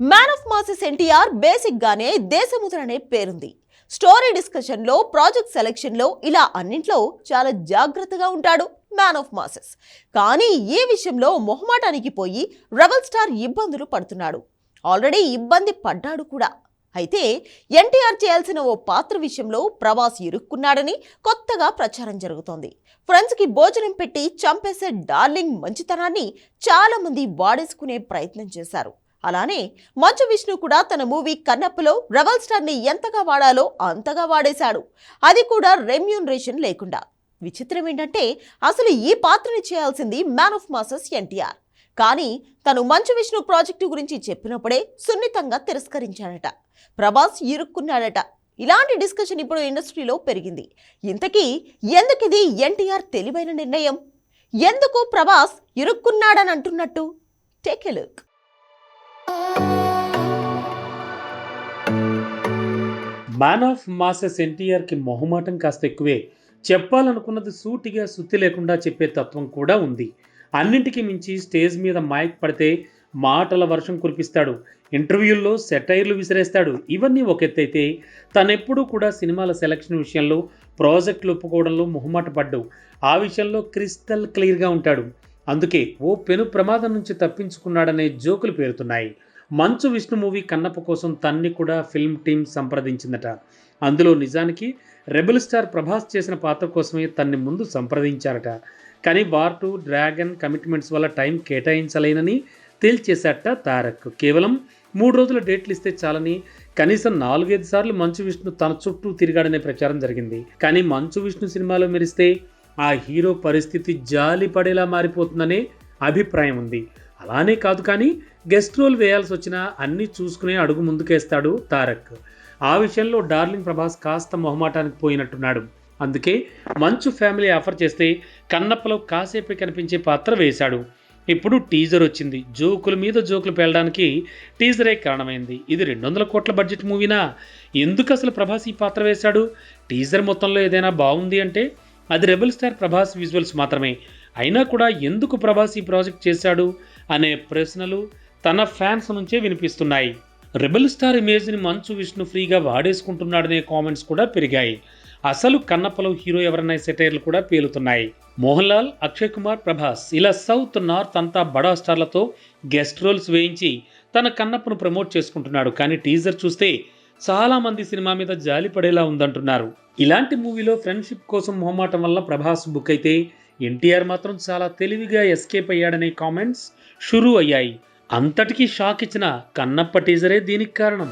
Man of masses NTR basic గానే దేశముద్రనే పేరుంది. స్టోరీ డిస్కషన్లో ప్రాజెక్ట్ సెలెక్షన్లో ఇలా అన్నింట్లో చాలా జాగ్రత్తగా ఉంటాడు మ్యాన్ ఆఫ్ మాసెస్ కానీ ఈ విషయంలో మొహమాటానికి పోయి రెబల్ స్టార్ ఇబ్బందులు పడుతున్నాడు. ఆల్రెడీ ఇబ్బంది పడ్డాడు కూడా. అయితే ఎన్టీఆర్ చేయాల్సిన ఓ పాత్ర విషయంలో ప్రభాస్ ఇరుక్కున్నాడని కొత్తగా ప్రచారం జరుగుతోంది. ఫ్రెండ్స్కి భోజనం పెట్టి చంపేసే డార్లింగ్ మంచితనాన్ని చాలామంది వాడేసుకునే ప్రయత్నం చేశారు. అలానే మంచు విష్ణు కూడా తన మూవీ కన్నప్పలో రెబల్ స్టార్ని ఎంతగా వాడాలో అంతగా వాడేశాడు. అది కూడా రెమ్యూనరేషన్ లేకుండా. విచిత్రం ఏంటంటే అసలు ఈ పాత్రని చేయాల్సింది మ్యాన్ ఆఫ్ మాసెస్ ఎన్టీఆర్. కానీ తను మంచు విష్ణు ప్రాజెక్టు గురించి చెప్పినప్పుడే సున్నితంగా తిరస్కరించాడట. ప్రభాస్ ఇరుక్కున్నాడట. ఇలాంటి డిస్కషన్ ఇప్పుడు ఇండస్ట్రీలో పెరిగింది. ఇంతకీ ఎందుకిది ఎన్టీఆర్ తెలివైన నిర్ణయం? ఎందుకు ప్రభాస్ ఇరుక్కున్నాడని అంటున్నట్టు take a look. Man of masses ఎన్టీఆర్కి మొహమాటం కాస్త ఎక్కువే. చెప్పాలనుకున్నది సూటిగా శుద్ధి లేకుండా చెప్పే తత్వం కూడా ఉంది. అన్నింటికి మించి స్టేజ్ మీద మైక్ పడితే మాటల వర్షం కురిపిస్తాడు. ఇంటర్వ్యూల్లో సెటైర్లు విసిరేస్తాడు. ఇవన్నీ ఒక ఎత్తైతే తనెప్పుడూ కూడా సినిమాల సెలక్షన్ విషయంలో ప్రాజెక్టులు ఒప్పుకోవడంలో మొహమాట పడ్డు. ఆ విషయంలో క్రిస్టల్ క్లియర్గా ఉంటాడు. అందుకే ఓ పెను ప్రమాదం నుంచి తప్పించుకున్నాడనే జోకులు పేరుతున్నాయి. మంచు విష్ణు మూవీ కన్నప్ప కోసం తన్ని కూడా ఫిల్మ్ టీం సంప్రదించిందట. అందులో నిజానికి రెబల్ స్టార్ ప్రభాస్ చేసిన పాత్ర కోసమే తన్ని ముందు సంప్రదించారట. కానీ వార్ టు డ్రాగన్ కమిట్మెంట్స్ వల్ల టైం కేటాయించలేనని తేల్చేశాట తారక్. కేవలం మూడు రోజుల డేట్లు ఇస్తే చాలని కనీసం నాలుగైదు సార్లు మంచు విష్ణు తన చుట్టూ తిరిగాడనే ప్రచారం జరిగింది. కానీ మంచు విష్ణు సినిమాలో మెరిస్తే ఆ హీరో పరిస్థితి జాలి పడేలా మారిపోతుందనే అభిప్రాయం ఉంది. అలానే కాదు కానీ గెస్ట్ రోల్ వేయాల్సి వచ్చినా అన్నీ చూసుకునే అడుగు ముందుకేస్తాడు తారక్. ఆ విషయంలో డార్లింగ్ ప్రభాస్ కాస్త మొహమాటానికి పోయినట్టున్నాడు. అందుకే మంచు ఫ్యామిలీ ఆఫర్ చేస్తే కన్నప్పలో కాసేపే కనిపించే పాత్ర వేశాడు. ఇప్పుడు టీజర్ వచ్చింది. జోకుల మీద జోకులు పేలడానికి టీజరే కారణమైంది. ఇది రెండు వందల కోట్ల బడ్జెట్ మూవీనా? ఎందుకు అసలు ప్రభాస్ ఈ పాత్ర వేశాడు? టీజర్ మొత్తంలో ఏదైనా బాగుంది అంటే అది రెబల్ స్టార్ ప్రభాస్ విజువల్స్ మాత్రమే. అయినా కూడా ఎందుకు ప్రభాస్ ఈ ప్రాజెక్ట్ చేశాడు? అనే ప్రశ్నలు తన ఫ్యాన్స్ నుంచే వినిపిస్తున్నాయి. రెబల్ స్టార్ ఇమేజ్ని మంచు విష్ణు ఫ్రీగా వాడేసుకుంటున్నాడనే కామెంట్స్ కూడా పెరిగాయి. అసలు కన్నప్పలో హీరో ఎవరనే సెటైర్లు కూడా పేలుతున్నాయి. మోహన్ లాల్ అక్షయ్ కుమార్ ప్రభాస్ ఇలా సౌత్ నార్త్ అంతా బడా స్టార్లతో గెస్ట్ రోల్స్ వేయించి తన కన్నప్పను ప్రమోట్ చేసుకుంటున్నాడు. కానీ టీజర్ చూస్తే చాలామంది సినిమా మీద జాలి పడేలా ఉందంటున్నారు. ఇలాంటి మూవీలో ఫ్రెండ్షిప్ కోసం మొహమాటం వల్ల ప్రభాస్ బుక్ అయితే ఎన్టీఆర్ మాత్రం చాలా తెలివిగా ఎస్కేప్ అయ్యాడనే కామెంట్స్ షురూ అయ్యాయి. అంతటికీ షాక్ ఇచ్చిన కన్నప్ప టీజరే దీనికి కారణం.